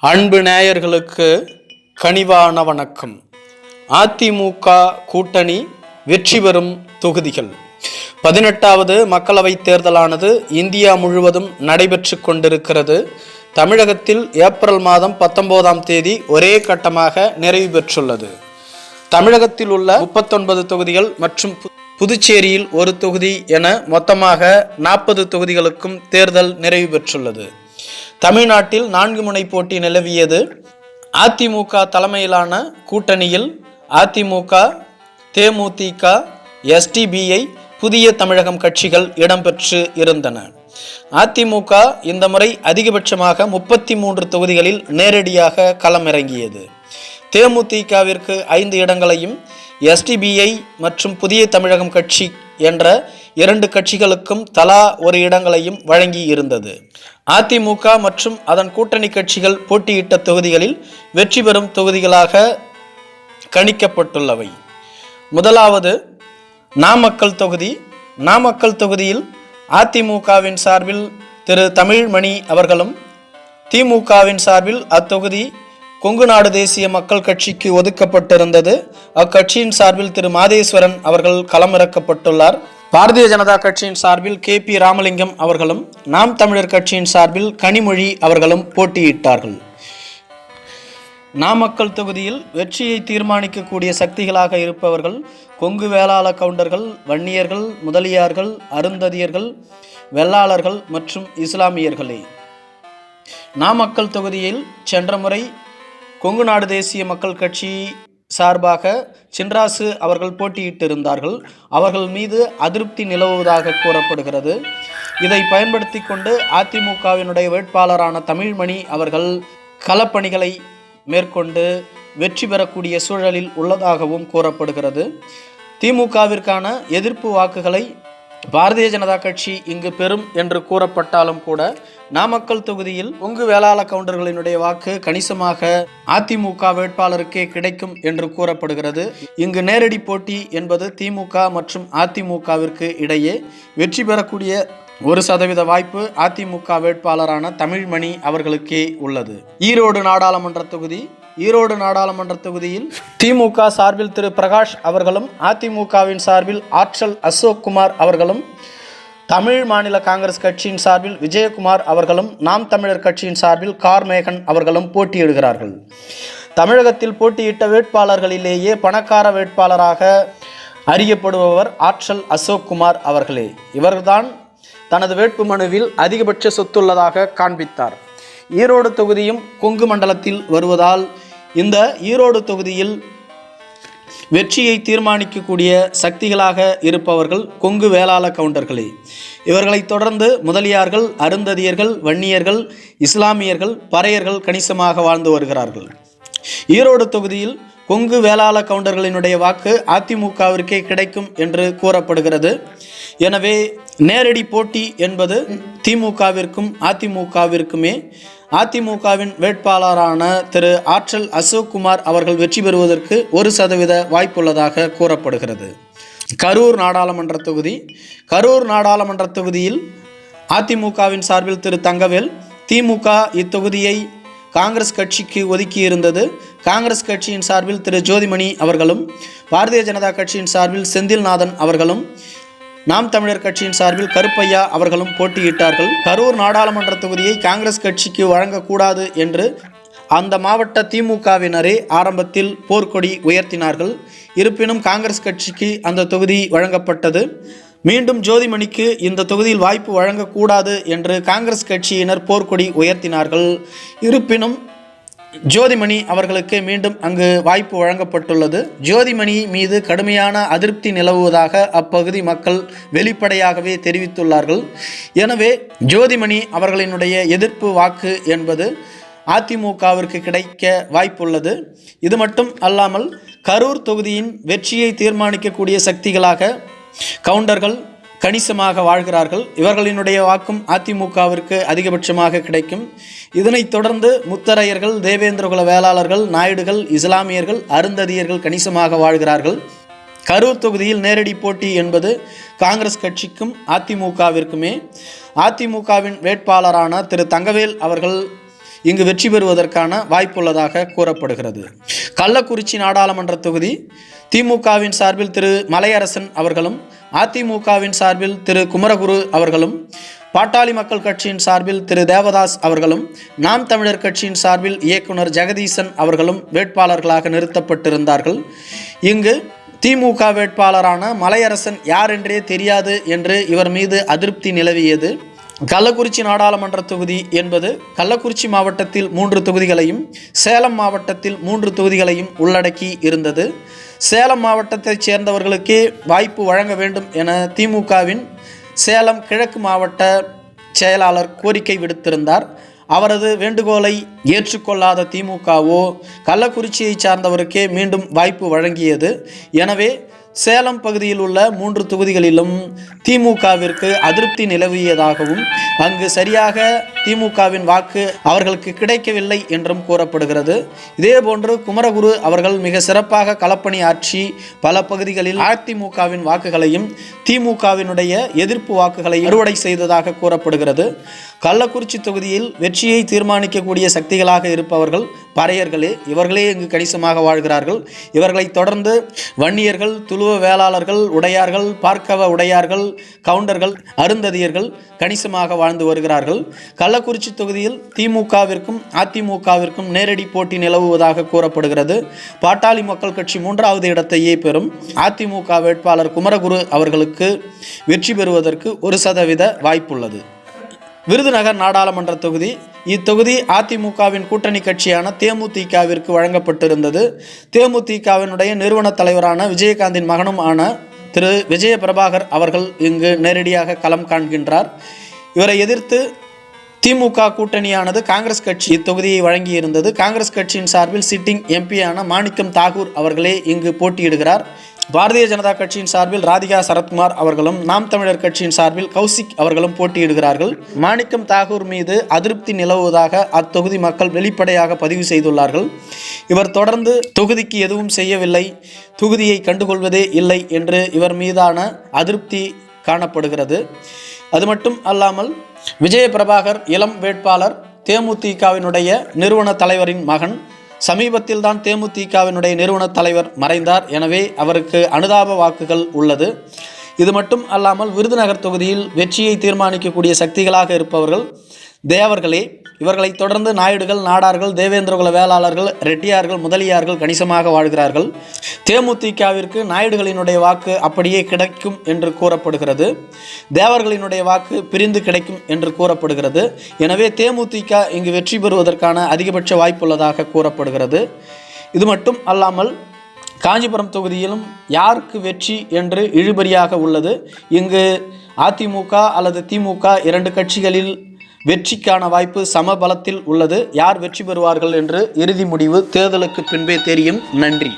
அன்பு நேயர்களுக்கு கனிவான வணக்கம். அதிமுக கூட்டணி வெற்றி பெறும் தொகுதிகள். பதினெட்டாவது மக்களவைத் தேர்தலானது இந்தியா முழுவதும் நடைபெற்று கொண்டிருக்கிறது. தமிழகத்தில் ஏப்ரல் மாதம் பத்தொன்பதாம் தேதி ஒரே கட்டமாக நிறைவு பெற்றுள்ளது. தமிழகத்தில் உள்ள முப்பத்தொன்பது தொகுதிகள் மற்றும் பு- புதுச்சேரியில் ஒரு தொகுதி என மொத்தமாக நாற்பது தொகுதிகளுக்கும் தேர்தல் நிறைவு பெற்றுள்ளது. தமிழ்நாட்டில் நான்கு முனை போட்டி நிலவியது. அதிமுக தலைமையிலான கூட்டணியில் அதிமுக தேமுதிக எஸ்டிபிஐ புதிய தமிழகம் கட்சிகள் இடம்பெற்று இருந்தன. அதிமுக இந்த முறை அதிகபட்சமாக முப்பத்தி மூன்று தொகுதிகளில் நேரடியாக களமிறங்கியது. தேமுதிகவிற்கு ஐந்து இடங்களையும் எஸ்டிபிஐ மற்றும் புதிய தமிழகம் கட்சி என்ற இரண்டு கட்சிகளுக்கும் தலா ஒரு இடங்களையும் வழங்கி இருந்தது. அதிமுக மற்றும் அதன் கூட்டணி கட்சிகள் போட்டியிட்ட தொகுதிகளில் வெற்றி பெறும் தொகுதிகளாக கணிக்கப்பட்டுள்ளவை. முதலாவது நாமக்கல் தொகுதி. நாமக்கல் தொகுதியில் அதிமுகவின் சார்பில் திரு தமிழ்மணி அவர்களும் திமுகவின் சார்பில் அத்தொகுதி கொங்கு நாடு தேசிய மக்கள் கட்சிக்கு ஒதுக்கப்பட்டிருந்தது. அக்கட்சியின் சார்பில் திரு மாதேஸ்வரன் அவர்கள் களமிறக்கப்பட்டுள்ளார். பாரதிய ஜனதா கட்சியின் சார்பில் கே பி ராமலிங்கம் அவர்களும் நாம் தமிழர் கட்சியின் சார்பில் கனிமொழி அவர்களும் போட்டியிட்டார்கள். நாமக்கல் தொகுதியில் வெற்றியை தீர்மானிக்கக்கூடிய சக்திகளாக இருப்பவர்கள் கொங்கு வேளாள கவுண்டர்கள் வன்னியர்கள் முதலியார்கள் அருந்ததியர்கள் வெள்ளாளர்கள் மற்றும் இஸ்லாமியர்களே. நாமக்கல் தொகுதியில் சென்ற முறை கொங்கு நாடு தேசிய மக்கள் கட்சி சார்பாக சின்ராசு அவர்கள் போட்டியிட்டிருந்தார்கள். அவர்கள் மீது அதிருப்தி நிலவுவதாக கூறப்படுகிறது. இதை பயன்படுத்தி கொண்டு அதிமுகவினுடைய வேட்பாளரான தமிழ்மணி அவர்கள் களப்பணிகளை மேற்கொண்டு வெற்றி பெறக்கூடிய சூழலில் உள்ளதாகவும் கூறப்படுகிறது. திமுகவிற்கான எதிர்ப்பு வாக்குகளை பாரதிய ஜனதா கட்சி இங்கு பெறும் என்று கூறப்பட்டாலும் கூட நாமக்கல் தொகுதியில் பொங்கு வேளாள கவுண்டர்களினுடைய வாக்கு கணிசமாக அதிமுக வேட்பாளருக்கே கிடைக்கும் என்று கூறப்படுகிறது. இங்கு நேரடி போட்டி என்பது திமுக மற்றும் அதிமுகவிற்கு இடையே வெற்றி பெறக்கூடிய ஒரு சதவீத வாய்ப்பு அதிமுக வேட்பாளரான தமிழ்மணி அவர்களுக்கே உள்ளது. ஈரோடு நாடாளுமன்ற தொகுதி ஈரோடு நாடாளுமன்ற தொகுதியில் திமுக சார்பில் திரு பிரகாஷ் அவர்களும் அதிமுகவின் சார்பில் ஆற்றல் அசோக் குமார் அவர்களும் தமிழ் மாநில காங்கிரஸ் கட்சியின் சார்பில் விஜயகுமார் அவர்களும் நாம் தமிழர் கட்சியின் சார்பில் கார்மேகன் அவர்களும் போட்டியிடுகிறார்கள். தமிழகத்தில் போட்டியிட்ட வேட்பாளர்களிலேயே பணக்கார வேட்பாளராக அறியப்படுபவர் ஆற்றல் அசோக் குமார் அவர்களே. இவர்தான் தனது வேட்புமனுவில் அதிகபட்ச சொத்துள்ளதாக காண்பித்தார். ஈரோடு தொகுதியும் கொங்கு மண்டலத்தில் வருவதால் இந்த ஈரோடு தொகுதியில் வெற்றியை தீர்மானிக்கக்கூடிய சக்திகளாக இருப்பவர்கள் கொங்கு வேளாள கவுண்டர்களே. இவர்களைத் தொடர்ந்து முதலியார்கள் அருந்ததியர்கள் வன்னியர்கள் இஸ்லாமியர்கள் பறையர்கள் கணிசமாக வாழ்ந்து வருகிறார்கள். ஈரோடு தொகுதியில் கொங்கு வேளாள கவுண்டர்களினுடைய வாக்கு அதிமுகவிற்கே கிடைக்கும் என்று கூறப்படுகிறது. எனவே நேரடி போட்டி என்பது திமுகவிற்கும் அதிமுகவிற்குமே அதிமுகவின் வேட்பாளரான திரு ஆற்றல் அசோக் குமார் அவர்கள் வெற்றி பெறுவதற்கு ஒரு சதவீத வாய்ப்புள்ளதாக கூறப்படுகிறது. கரூர் நாடாளுமன்ற தொகுதி கரூர் நாடாளுமன்ற தொகுதியில் அதிமுகவின் சார்பில் திரு தங்கவேல் திமுக இத்தொகுதியை காங்கிரஸ் கட்சிக்கு ஒதுக்கியிருந்தது. காங்கிரஸ் கட்சியின் சார்பில் திரு ஜோதிமணி அவர்களும் பாரதிய ஜனதா கட்சியின் சார்பில் செந்தில்நாதன் அவர்களும் நாம் தமிழர் கட்சியின் சார்பில் கருப்பையா அவர்களும் போட்டியிட்டார்கள். கரூர் நாடாளுமன்ற தொகுதியை காங்கிரஸ் கட்சிக்கு வழங்கக்கூடாது என்று அந்த மாவட்ட திமுகவினரே ஆரம்பத்தில் போர்க்கொடி உயர்த்தினார்கள். இருப்பினும் காங்கிரஸ் கட்சிக்கு அந்த தொகுதி வழங்கப்பட்டது. மீண்டும் ஜோதிமணிக்கு இந்த தொகுதியில் வாய்ப்பு வழங்கக்கூடாது என்று காங்கிரஸ் கட்சியினர் போர்க்கொடி உயர்த்தினார்கள். இருப்பினும் ஜோதிமணி அவர்களுக்கு மீண்டும் அங்கு வாய்ப்பு வழங்கப்பட்டுள்ளது. ஜோதிமணி மீது கடுமையான அதிருப்தி நிலவுவதாக அப்பகுதி மக்கள் வெளிப்படையாகவே தெரிவித்துள்ளார்கள். எனவே ஜோதிமணி அவர்களினுடைய எதிர்ப்பு வாக்கு என்பது அதிமுகவிற்கு கிடைக்க வாய்ப்புள்ளது. இது மட்டும் அல்லாமல் கரூர் தொகுதியின் வெற்றியை தீர்மானிக்கக்கூடிய சக்திகளாக கவுண்டர்கள் கணிசமாக வாழ்கிறார்கள். இவர்களினுடைய வாக்கும் அதிமுகவிற்கு அதிகபட்சமாக கிடைக்கும். இதனைத் தொடர்ந்து முத்தரையர்கள் தேவேந்திரகுல வேளாளர்கள் நாயுடுகள் இஸ்லாமியர்கள் அருந்ததியர்கள் கணிசமாக வாழ்கிறார்கள். கரூர் தொகுதியில் நேரடி போட்டி என்பது காங்கிரஸ் கட்சிக்கும் அதிமுகவிற்குமே. அதிமுகவின் வேட்பாளரான திரு தங்கவேல் அவர்கள் இங்கு வெற்றி பெறுவதற்கான வாய்ப்புள்ளதாக கூறப்படுகிறது. கள்ளக்குறிச்சி நாடாளுமன்ற தொகுதி திமுகவின் சார்பில் திரு. மலையரசன் அவர்களும் அதிமுகவின் சார்பில் திரு. குமரகுரு அவர்களும் பாட்டாளி மக்கள் கட்சியின் சார்பில் திரு. தேவதாஸ் அவர்களும் நாம் தமிழர் கட்சியின் சார்பில் இயக்குனர் ஜெகதீசன் அவர்களும் வேட்பாளர்களாக நிறுத்தப்பட்டிருந்தார்கள். இங்கு திமுக வேட்பாளரான மலையரசன் யார் என்றே தெரியாது என்று இவர் மீது அதிருப்தி நிலவியது. கள்ளக்குறிச்சி நாடாளுமன்ற தொகுதி என்பது கள்ளக்குறிச்சி மாவட்டத்தில் மூன்று தொகுதிகளையும் சேலம் மாவட்டத்தில் மூன்று தொகுதிகளையும் உள்ளடக்கி இருந்தது. சேலம் மாவட்டத்தைச் சேர்ந்தவர்களுக்கே வாய்ப்பு வழங்க வேண்டும் என திமுகவின் சேலம் கிழக்கு மாவட்ட செயலாளர் கோரிக்கை விடுத்திருந்தார். அவரது வேண்டுகோளை ஏற்றுக்கொள்ளாத திமுகவோ கள்ளக்குறிச்சியை சார்ந்தவருக்கே மீண்டும் வாய்ப்பு வழங்கியது. எனவே சேலம் பகுதியில் உள்ள மூன்று தொகுதிகளிலும் திமுகவிற்கு அதிருப்தி நிலவியதாகவும் அங்கு சரியாக திமுகவின் வாக்கு அவர்களுக்கு கிடைக்கவில்லை என்றும் கூறப்படுகிறது. இதேபோன்று குமரகுரு அவர்கள் மிக சிறப்பாக களப்பணி ஆற்றி பல பகுதிகளில் அதிமுகவின் வாக்குகளையும் திமுகவினுடைய எதிர்ப்பு வாக்குகளை அறுவடை செய்ததாக கூறப்படுகிறது. கள்ளக்குறிச்சி தொகுதியில் வெற்றியை தீர்மானிக்கக்கூடிய சக்திகளாக இருப்பவர்கள் பறையர்களே இவர்களே இங்கு கணிசமாக வாழ்கிறார்கள். இவர்களை தொடர்ந்து வன்னியர்கள் துளுவ வேளாளர்கள் உடையார்கள் பார்க்கவ உடையார்கள் கவுண்டர்கள் அருந்ததியர்கள் கணிசமாக வாழ்ந்து வருகிறார்கள். கள்ளக்குறிச்சி தொகுதியில் திமுகவிற்கும் அதிமுகவிற்கும் நேரடி போட்டி நிலவுவதாக கூறப்படுகிறது. பாட்டாளி மக்கள் கட்சி மூன்றாவது இடத்தையே பெறும் அதிமுக வேட்பாளர் குமரகுரு அவர்களுக்கு வெற்றி பெறுவதற்கு ஒரு சதவீத வாய்ப்புள்ளது. விருதுநகர் நாடாளுமன்ற தொகுதி. இத்தொகுதி அதிமுகவின் கூட்டணி கட்சியான தேமுதிகவிற்கு வழங்கப்பட்டிருந்தது. தேமுதிகவினுடைய நிறுவன தலைவரான விஜயகாந்தின் மகனும் ஆன திரு. விஜய பிரபாகர் அவர்கள் இங்கு நேரடியாக களம் காண்கின்றார். இவரை எதிர்த்து திமுக கூட்டணியானது காங்கிரஸ் கட்சி இத்தொகுதியை வழங்கியிருந்தது. காங்கிரஸ் கட்சியின் சார்பில் சிட்டிங் எம்பியான மாணிக்கம் தாகூர் அவர்களே இங்கு போட்டியிடுகிறார். பாரதிய ஜனதா கட்சியின் சார்பில் ராதிகா சரத்குமார் அவர்களும் நாம் தமிழர் கட்சியின் சார்பில் கௌசிக் அவர்களும் போட்டியிடுகிறார்கள். மாணிக்கம் தாகூர் மீது அதிருப்தி நிலவுவதாக அத்தொகுதி மக்கள் வெளிப்படையாக பதிவு செய்துள்ளார்கள். இவர் தொடர்ந்து தொகுதிக்கு எதுவும் செய்யவில்லை தொகுதியை கண்டுகொள்வதே இல்லை என்று இவர் மீதான அதிருப்தி காணப்படுகிறது. அது மட்டும் அல்லாமல் விஜய பிரபாகர் இளம் வேட்பாளர் தேமுதிகவினுடைய நிறுவன தலைவரின் மகன் சமீபத்தில் தான் தேமுதிகவினுடைய நிறுவன தலைவர் மறைந்தார். எனவே அவருக்கு அனுதாப வாக்குகள் உள்ளது. இது மட்டும் அல்லாமல் விருதுநகர் தொகுதியில் வெற்றியை தீர்மானிக்கக்கூடிய சக்திகளாக இருப்பவர்கள் தேவர்களே இவர்களைத் தொடர்ந்து நாயுடுகள் நாடார்கள் தேவேந்திரகுல வேளாளர்கள் ரெட்டியார்கள் முதலியார்கள் கணிசமாக வாழ்கிறார்கள். தேமுதிகவிற்கு நாயுடுகளினுடைய வாக்கு அப்படியே கிடைக்கும் என்று கூறப்படுகிறது. தேவர்களினுடைய வாக்கு பிரிந்து கிடைக்கும் என்று கூறப்படுகிறது. எனவே தேமுதிக இங்கு வெற்றி பெறுவதற்கான அதிகபட்ச வாய்ப்புள்ளதாக கூறப்படுகிறது. இது மட்டும் அல்லாமல் காஞ்சிபுரம் தொகுதியிலும் யாருக்கு வெற்றி என்று இழுபறியாக உள்ளது? இங்கு அதிமுக அல்லது திமுக இரண்டு கட்சிகளில் வெற்றிக்கான வாய்ப்பு சமபலத்தில் உள்ளது. யார் வெற்றி பெறுவார்கள் என்று இறுதி முடிவு தேர்தலுக்கு பின்பே தெரியும். நன்றி.